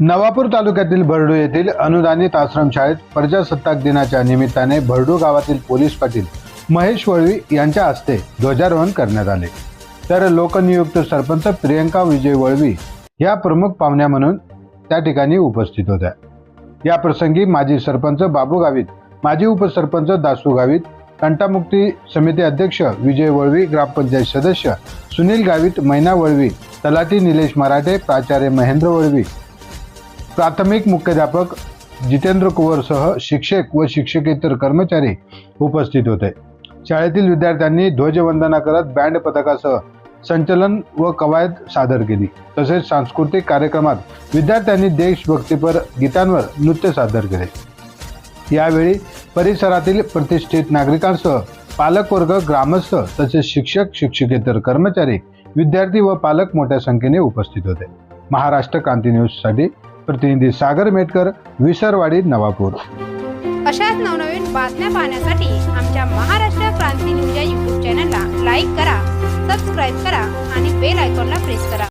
नवापूर तालुक्यातील भरडू येथील अनुदानित आश्रमशाळेत प्रजासत्ताक दिनाच्या निमित्ताने भरडू गावातील पोलीस पाटील महेश वळवी यांच्या हस्ते ध्वजारोहण करण्यात आले. तर लोकनियुक्त सरपंच प्रियंका विजय वळवी या प्रमुख पाहुण्या म्हणून त्या ठिकाणी उपस्थित होत्या. या प्रसंगी माजी सरपंच बाबू गावित माजी उपसरपंच दासू गावित कंटामुक्ती समिती अध्यक्ष विजय वळवी ग्रामपंचायत सदस्य सुनील गावित मैना वळवी तलाठी निलेश मराठे प्राचार्य महेंद्र वळवी. प्राथमिक मुख्याध्यापक जितेंद्र कुवरसह शिक्षक व शिक्षकेतर कर्मचारी उपस्थित होते. शाळेतील विद्यार्थ्यांनी ध्वजवंदना करत बँड पथकासह संचलन व कवायत सादर केली. तसेच सांस्कृतिक कार्यक्रमात विद्यार्थ्यांनी देशभक्तीपर गीतांवर नृत्य सादर केले. यावेळी परिसरातील प्रतिष्ठित नागरिकांसह पालकवर्ग ग्रामस्थ तसेच शिक्षक शिक्षकेतर कर्मचारी विद्यार्थी व पालक मोठ्या संख्येने उपस्थित होते. महाराष्ट्र क्रांती न्यूजसाठी प्रतिनिधी सागर मेटकर विसरवाडी नवापूर. अशाच नवनवीन बातम्या पाहण्यासाठी आमच्या महाराष्ट्र क्रांती न्यूज या यूट्यूब चॅनलला लाईक करा सबस्क्राईब करा आणि बेल आयकॉनला प्रेस करा.